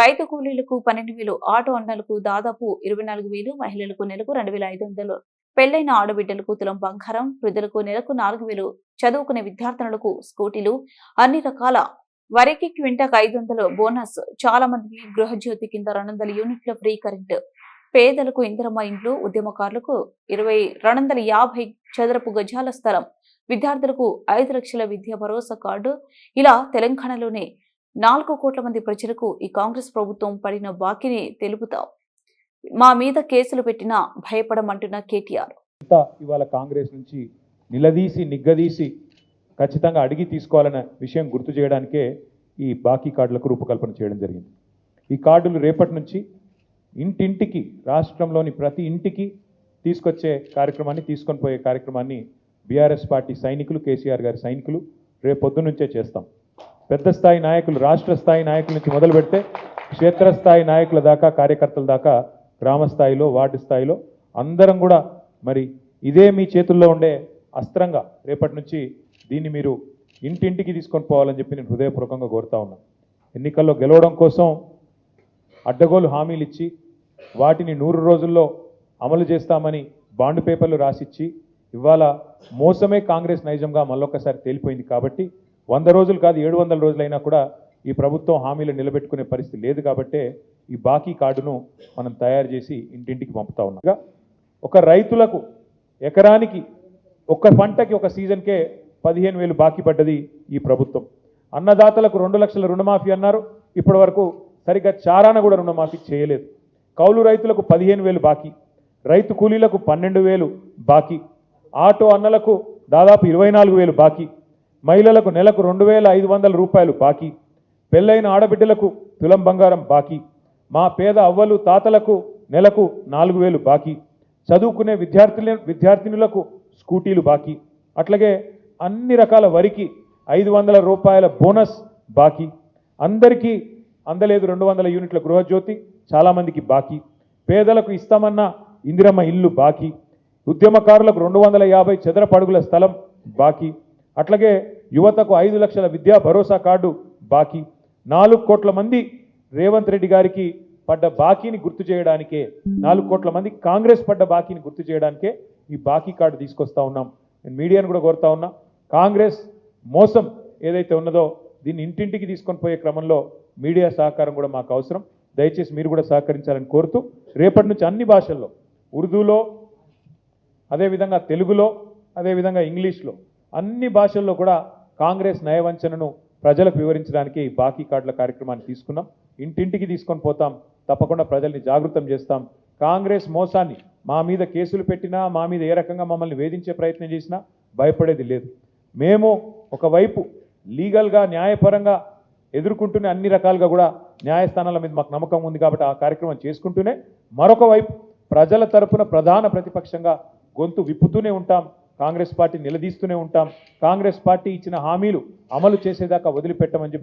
రైతు కూలీలకు పన్నెండు వేలు ఆటో అన్నలకు దాదాపు ఇరవై నాలుగు వేలు మహిళలకు నెలకు రెండు వేల ఐదు వందలు. పెళ్ళైన ఆడబిడ్డలకు తులం బంగారం వృద్ధులకు నెలకు నాలుగు వేలు. చదువుకునే విద్యార్థినులకు స్కూటీలు. అన్ని రకాల వరికి క్వింటాకు ఐదు వందలు బోనస్. చాలా మందికి గృహజ్యోతి కింద రెండు వందల యూనిట్ల ఫ్రీ కరెంట్. పేదలకు ఇందిరమ్మ ఇండ్లు ఉద్యమకారులకు ఇరవై రెండు వందల యాభై చదరపు గజాల స్థలం. విద్యార్థులకు ఐదు లక్షల విద్యా భరోసా కార్డు. ఇలా తెలంగాణలోనే నాలుగు కోట్ల మంది ప్రజలకు ఈ కాంగ్రెస్ ప్రభుత్వం పడిన బాకీని తెలుపుతాం. మా మీద కేసులు పెట్టినా భయపడమంటున్న కేటీఆర్. ఇవాళ కాంగ్రెస్ నుంచి నిలదీసి నిగ్గదీసి ఖచ్చితంగా అడిగి తీసుకోవాలనే విషయం గుర్తు చేయడానికే ఈ బాకీ కార్డులకు రూపకల్పన చేయడం జరిగింది. ఈ కార్డులు రేపటి నుంచి ఇంటింటికి రాష్ట్రంలోని ప్రతి ఇంటికి తీసుకొచ్చే కార్యక్రమాన్ని తీసుకొని పోయే కార్యక్రమాన్ని బీఆర్ఎస్ పార్టీ సైనికులు కేసీఆర్ గారి సైనికులు రేపు నుంచే చేస్తాం. పెద్ద స్థాయి నాయకులు రాష్ట్ర స్థాయి నాయకుల నుంచి మొదలు పెడితే క్షేత్రస్థాయి నాయకుల దాకా కార్యకర్తల దాకా గ్రామ స్థాయిలో వార్డు స్థాయిలో అందరం కూడా మరి ఇదే మీ చేతుల్లో ఉండే అస్త్రంగా రేపటి నుంచి దీన్ని మీరు ఇంటింటికి తీసుకొని పోవాలని చెప్పి నేను హృదయపూర్వకంగా కోరుతా ఉన్నా. ఎన్నికల్లో గెలవడం కోసం అడ్డగోలు హామీలు ఇచ్చి వాటిని నూరు రోజుల్లో అమలు చేస్తామని బాండ్ పేపర్లు రాసిచ్చి ఇవాళ మోసమే కాంగ్రెస్ నైజంగా మళ్ళొక్కసారి తేలిపోయింది కాబట్టి వంద రోజులు కాదు ఏడు వందల రోజులైనా కూడా ఈ ప్రభుత్వం హామీలు నిలబెట్టుకునే పరిస్థితి లేదు కాబట్టే ఈ బాకీ కార్డును మనం తయారు చేసి ఇంటింటికి పంపుతా ఉన్నాం. ఒక రైతులకు ఎకరానికి ఒక పంటకి ఒక సీజన్కే పదిహేను వేలు బాకీ పడ్డది ఈ ప్రభుత్వం. అన్నదాతలకు రెండు లక్షల రుణమాఫీ అన్నారు. ఇప్పటి వరకు సరిగ్గా చారాన కూడా రుణమాఫీ చేయలేదు. కౌలు రైతులకు పదిహేను వేలు బాకీ రైతు కూలీలకు పన్నెండు వేలు బాకీ ఆటో అన్నలకు దాదాపు ఇరవై నాలుగు వేలు బాకీ మహిళలకు నెలకు రెండు వేల ఐదు వందల రూపాయలు బాకీ. పెళ్ళైన ఆడబిడ్డలకు తులం బంగారం బాకీ. మా పేద అవ్వలు తాతలకు నెలకు నాలుగు వేలు బాకీ. చదువుకునే విద్యార్థుల విద్యార్థినులకు స్కూటీలు బాకీ. అట్లాగే అన్ని రకాల వరికి ఐదు వందల రూపాయల బోనస్ బాకీ. అందరికీ అందలేదు రెండు వందల యూనిట్ల గృహజ్యోతి చాలామందికి బాకీ. పేదలకు ఇస్తామన్న ఇందిరమ్మ ఇల్లు బాకీ. ఉద్యమకారులకు రెండు వందల యాభై చదరపు అడుగుల స్థలం బాకీ. అట్లాగే యువతకు ఐదు లక్షల విద్యా భరోసా కార్డు బాకీ. నాలుగు కోట్ల మంది రేవంత్ రెడ్డి గారికి పడ్డ బాకీని గుర్తు చేయడానికే నాలుగు కోట్ల మంది కాంగ్రెస్ పడ్డ బాకీని గుర్తు చేయడానికే ఈ బాకీ కార్డు తీసుకొస్తా ఉన్నాం. నేను మీడియాను కూడా కోరుతా ఉన్నా. కాంగ్రెస్ మోసం ఏదైతే ఉన్నదో దీన్ని ఇంటింటికి తీసుకొని పోయే క్రమంలో మీడియా సహకారం కూడా మాకు అవసరం. దయచేసి మీరు కూడా సహకరించాలని కోరుతూ రేపటి నుంచి అన్ని భాషల్లో ఉర్దూలో అదేవిధంగా తెలుగులో అదేవిధంగా ఇంగ్లీష్లో అన్ని భాషల్లో కూడా కాంగ్రెస్ నయవంచనను ప్రజలకు వివరించడానికి బాకీ కార్డుల కార్యక్రమాన్ని తీసుకున్నాం. ఇంటింటికి తీసుకొని పోతాం. తప్పకుండా ప్రజల్ని జాగృతం చేస్తాం. కాంగ్రెస్ మోసాన్ని మా మీద కేసులు పెట్టినా మా మీద ఏ రకంగా మమ్మల్ని వేధించే ప్రయత్నం చేసినా భయపడేది లేదు. మేము ఒకవైపు లీగల్గా న్యాయపరంగా ఎదుర్కొంటూనే అన్ని రకాలుగా కూడా న్యాయస్థానాల మీద మాకు నమ్మకం ఉంది కాబట్టి ఆ కార్యక్రమం చేసుకుంటూనే మరొక వైపు ప్రజల తరపున ప్రధాన ప్రతిపక్షంగా గొంతు విప్పుతూనే ఉంటాం. కాంగ్రెస్ పార్టీ నిలదీస్తూనే ఉంటాం. కాంగ్రెస్ పార్టీ ఇచ్చిన హామీలు అమలు చేసేదాకా వదిలిపెట్టమని చెప్పి